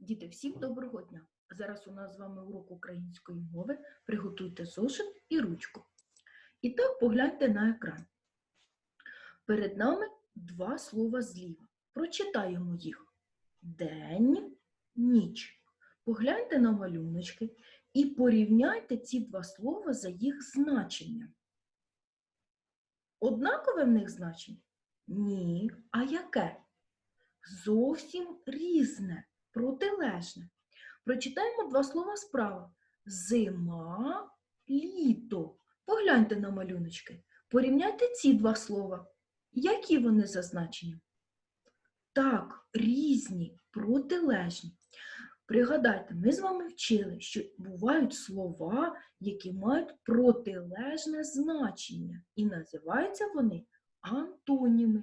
Діти, всім доброго дня! Зараз у нас з вами урок української мови. Приготуйте зошит і ручку. І так погляньте на екран. Перед нами два слова зліва. Прочитаємо їх. День, ніч. Погляньте на малюночки і порівняйте ці два слова за їх значенням. Однакове в них значення? Ні. А яке? Зовсім різне, протилежне. Прочитаємо два слова справа. Зима, літо. Погляньте на малюночки. Порівняйте ці два слова. Які вони за значенням? Так, різні, протилежні. Пригадайте, ми з вами вчили, що бувають слова, які мають протилежне значення, і називаються вони антоніми.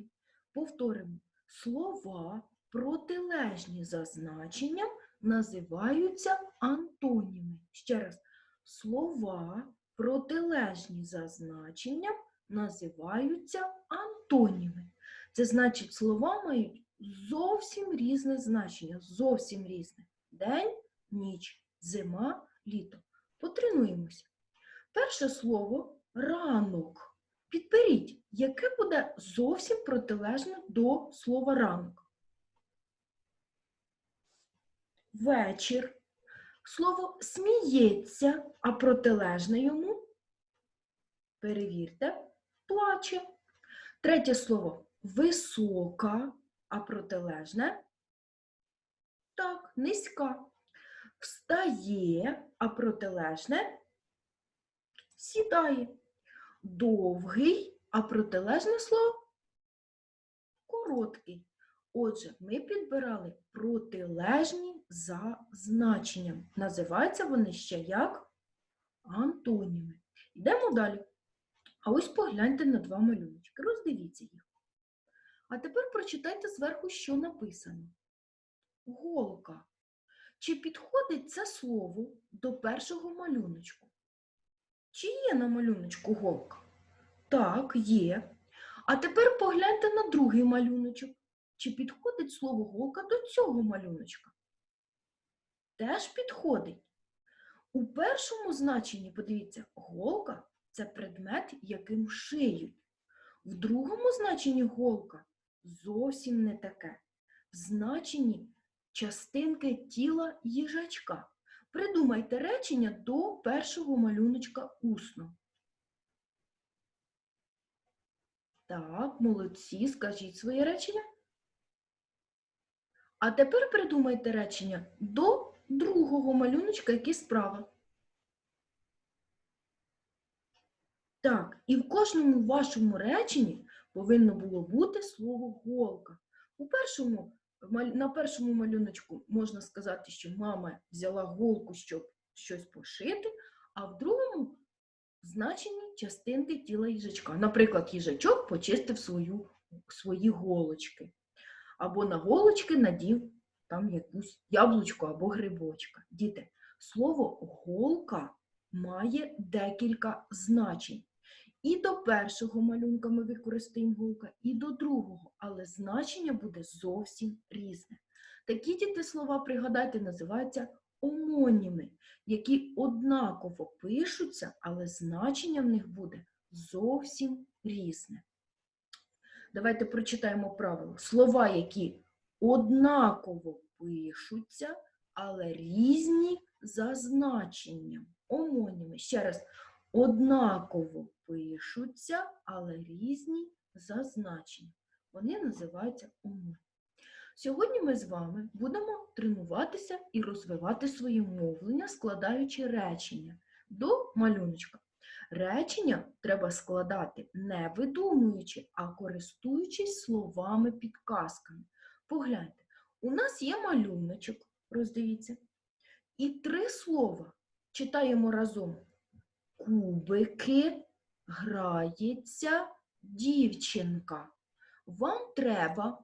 Повторимо, слова, протилежні за значенням, називаються антоніми. Ще раз, слова, протилежні за значенням, називаються антоніми. Це значить, слова мають зовсім різне значення, зовсім різне. День, ніч, зима, літо. Потренуємося. Перше слово ранок. Підберіть, яке буде зовсім протилежне до слова ранок. Вечір. Слово сміється, а протилежне йому. Перевірте, плаче. Третє слово висока, а протилежне. Так, низька. Встає, а протилежне сідає. Довгий, а протилежне слово короткий. Отже, ми підбирали протилежні за значенням. Називаються вони ще як антоніми. Йдемо далі. А ось погляньте на два малюночки. Роздивіться їх. А тепер прочитайте зверху, що написано. Голка. Чи підходить це слово до першого малюночку? Чи є на малюночку голка? Так, є. А тепер погляньте на другий малюночок. Чи підходить слово голка до цього малюночка? Теж підходить. У першому значенні, подивіться, голка це предмет, яким шиють. В другому значенні голка зовсім не таке. В значенні частинки тіла їжачка. Придумайте речення до першого малюночка усно. Так, молодці, скажіть своє речення. А тепер придумайте речення до другого малюночка, який справа. Так, і в кожному вашому реченні повинно було бути слово голка. У першому, на першому малюночку можна сказати, що мама взяла голку, щоб щось пошити, а в другому значенні частинки тіла їжачка. Наприклад, їжачок почистив свою, свої голочки. Або на голочки надів там якусь яблучко або грибочка. Діти, слово голка має декілька значень. І до першого малюнка ми використаємо голка, і до другого, але значення буде зовсім різне. Такі діти слова, пригадайте, називаються омоніми, які однаково пишуться, але значення в них буде зовсім різне. Давайте прочитаємо правило. Слова, які однаково пишуться, але різні за значенням. Омоніми. Ще раз, однаково пишуться, але різні за значенням. Вони називаються омоніми. Сьогодні ми з вами будемо тренуватися і розвивати своє мовлення, складаючи речення до малюночка. Речення треба складати не видумуючи, а користуючись словами-підказками. Погляньте, у нас є малюночок, роздивіться, і три слова читаємо разом. Кубики, грається дівчинка. Вам треба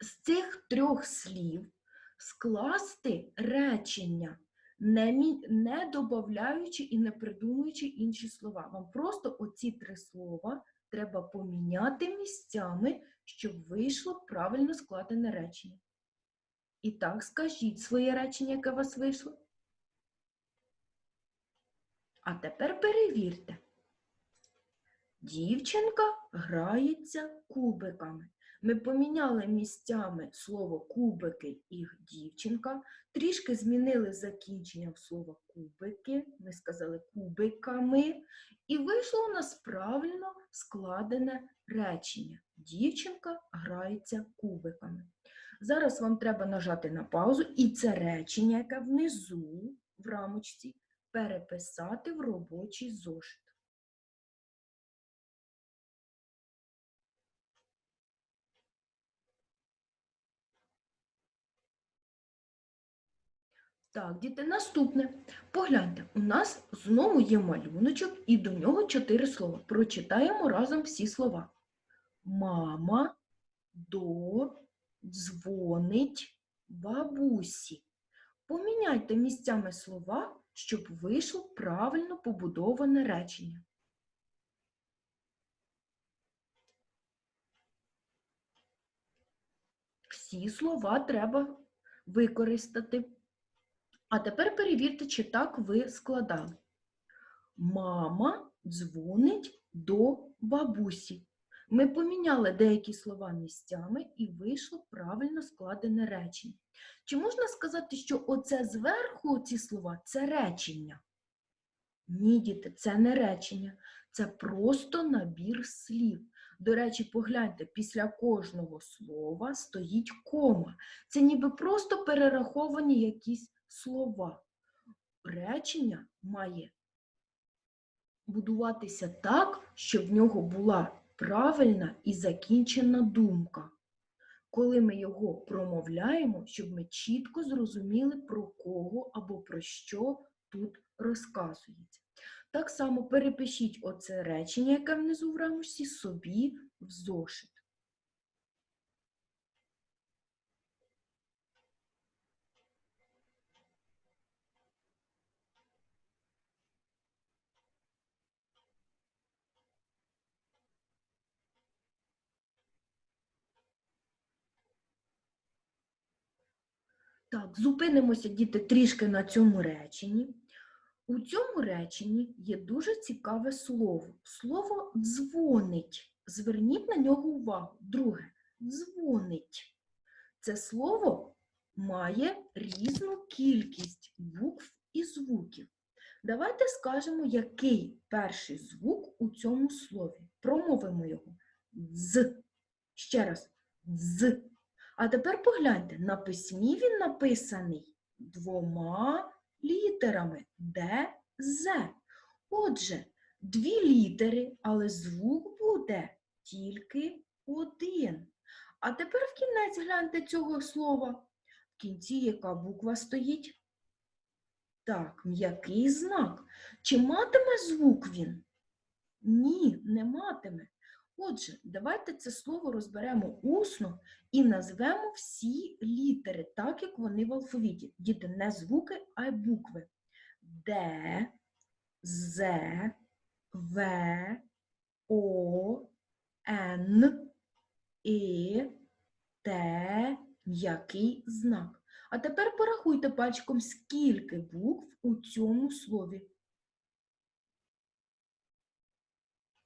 з цих трьох слів скласти речення, не, не додаючи і не придумуючи інші слова. Вам просто оці три слова треба поміняти місцями, щоб вийшло правильно складене речення. І так, скажіть своє речення, яке у вас вийшло. А тепер перевірте. Дівчинка грається кубиками. Ми поміняли місцями слово кубики і дівчинка, трішки змінили закінчення в слово кубики, ми сказали кубиками, і вийшло у нас правильно складене речення. Дівчинка грається кубиками. Зараз вам треба нажати на паузу і це речення, яке внизу в рамочці, переписати в робочий зошит. Так, діти, наступне. Погляньте, у нас знову є малюночок, і до нього чотири слова. Прочитаємо разом всі слова. Мама до дзвонить бабусі. Поміняйте місцями слова, щоб вийшло правильно побудоване речення. Всі слова треба використати. А тепер перевірте, чи так ви складали. Мама дзвонить до бабусі. Ми поміняли деякі слова місцями і вийшло правильно складене речення. Чи можна сказати, що оце зверху ці слова це речення? Ні, діти, це не речення, це просто набір слів. До речі, погляньте, після кожного слова стоїть кома. Це ніби просто перераховані якісь слова. Речення має будуватися так, щоб в нього була правильна і закінчена думка. Коли ми його промовляємо, щоб ми чітко зрозуміли, про кого або про що тут розказується. Так само перепишіть оце речення, яке внизу в рамочці, собі в зошит. Так, зупинимося, діти, трішки на цьому реченні. У цьому реченні є дуже цікаве слово. Слово дзвонить. Зверніть на нього увагу. Друге дзвонить. Це слово має різну кількість букв і звуків. Давайте скажемо, який перший звук у цьому слові. Промовимо його. Дз. Ще раз. Дз. А тепер погляньте, на письмі він написаний двома літерами Д, З. Отже, дві літери, але звук буде тільки один. А тепер в кінець гляньте цього слова. В кінці яка буква стоїть? Так, м'який знак. Чи матиме звук він? Ні, не матиме. Отже, давайте це слово розберемо усно і назвемо всі літери, так як вони в алфавіті. Діти, не звуки, а й букви. Д, З, В, О, Н, І, Т, м'який знак. А тепер порахуйте пальчиком, скільки букв у цьому слові.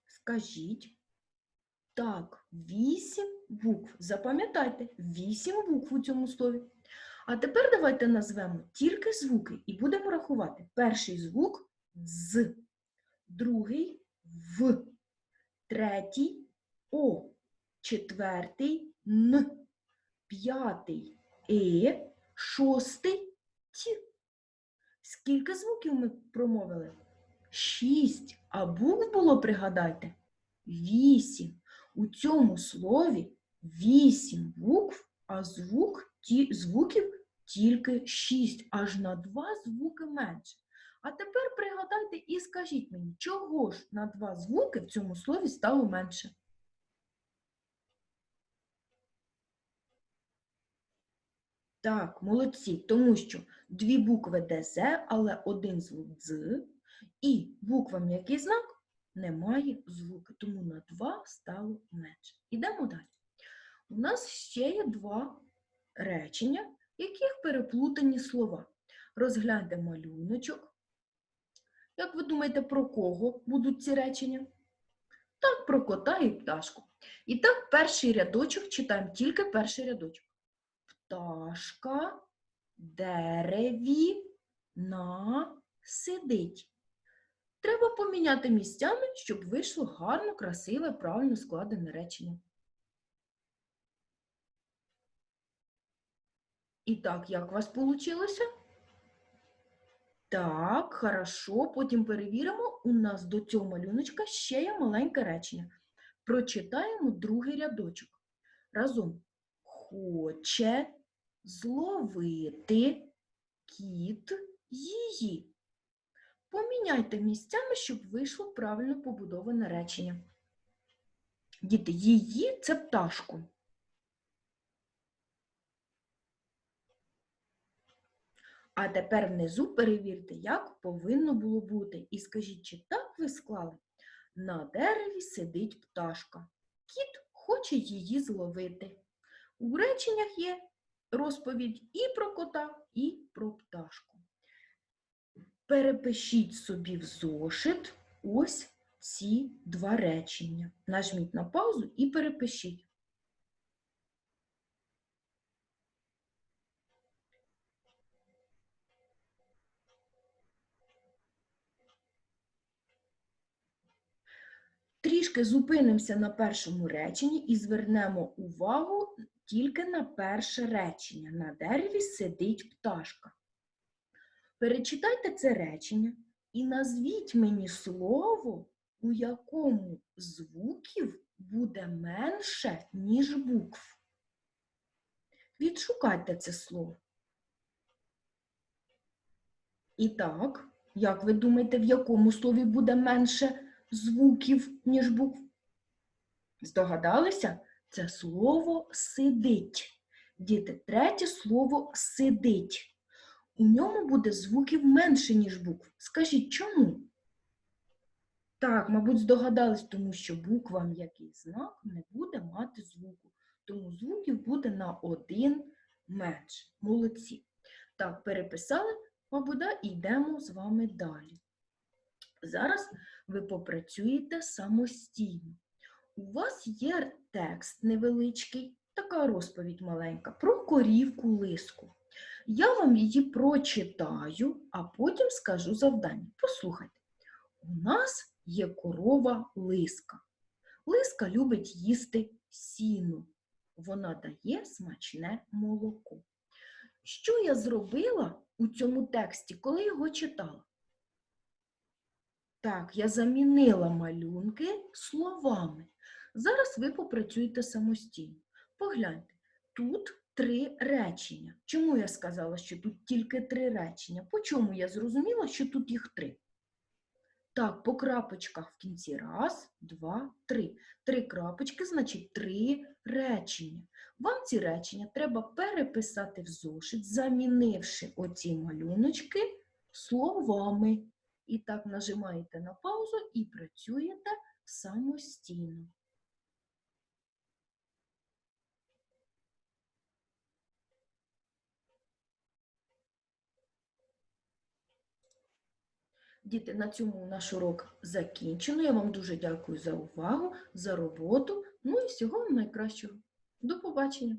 Скажіть. Так, вісім букв. Запам'ятайте, вісім букв у цьому слові. А тепер давайте назвемо тільки звуки і будемо рахувати. Перший звук з, другий в, третій о, четвертий н, п'ятий е, шостий т. Скільки звуків ми промовили? Шість. А букв було, пригадайте, вісім. У цьому слові вісім букв, а звук, ті, звуків тільки шість, аж на два звуки менше. А тепер пригадайте і скажіть мені, чого ж на два звуки в цьому слові стало менше? Так, молодці, тому що дві букви ДЗ, але один звук Дз, і буква м'який знак немає звуку, тому на 2 стало менше. Ідемо далі. У нас ще є два речення, яких переплутані слова. Розгляньте малюночок. Як ви думаєте, про кого будуть ці речення? Так, про кота і пташку. І так, перший рядочок читаємо тільки перший рядочок. Пташка дереві на сидить. Треба поміняти місцями, щоб вийшло гарно, красиве, правильно складене речення. І так, як у вас вийшло? Так, хорошо. Потім перевіримо. У нас до цього малюночка ще є маленьке речення. Прочитаємо другий рядочок. Разом. Хоче зловити кіт її. Поміняйте місцями, щоб вийшло правильно побудоване речення. Діти, її це пташку. А тепер внизу перевірте, як повинно було бути. І скажіть, чи так ви склали? На дереві сидить пташка. Кіт хоче її зловити. У реченнях є розповідь і про кота, і про пташку. Перепишіть собі в зошит ось ці два речення. Нажміть на паузу і перепишіть. Трішки зупинимося на першому реченні і звернемо увагу тільки на перше речення. На дереві сидить пташка. Перечитайте це речення і назвіть мені слово, у якому звуків буде менше, ніж букв. Відшукайте це слово. І так, як ви думаєте, в якому слові буде менше звуків, ніж букв? Здогадалися? Це слово сидить. Діти, третє слово сидить. У ньому буде звуків менше, ніж букв. Скажіть, чому? Так, мабуть, здогадались, тому що буква м'який знак не буде мати звуку. Тому звуків буде на один менше. Молодці. Так, переписали, мабуть, да, і йдемо з вами далі. Зараз ви попрацюєте самостійно. У вас є текст невеличкий, така розповідь маленька про корівку лиску. Я вам її прочитаю, а потім скажу завдання. Послухайте, у нас є корова лиска. Лиска любить їсти сіно. Вона дає смачне молоко. Що я зробила у цьому тексті, коли його читала? Так, я замінила малюнки словами. Зараз ви попрацюєте самостійно. Погляньте, тут три речення. Чому я сказала, що тут тільки три речення? По чому я зрозуміла, що тут їх три? Так, по крапочках в кінці. Раз, два, три. Три крапочки, значить три речення. Вам ці речення треба переписати в зошит, замінивши оці малюночки словами. І так нажимаєте на паузу і працюєте самостійно. Діти, на цьому наш урок закінчено. Я вам дуже дякую за увагу, за роботу. Ну і всього вам найкращого. До побачення!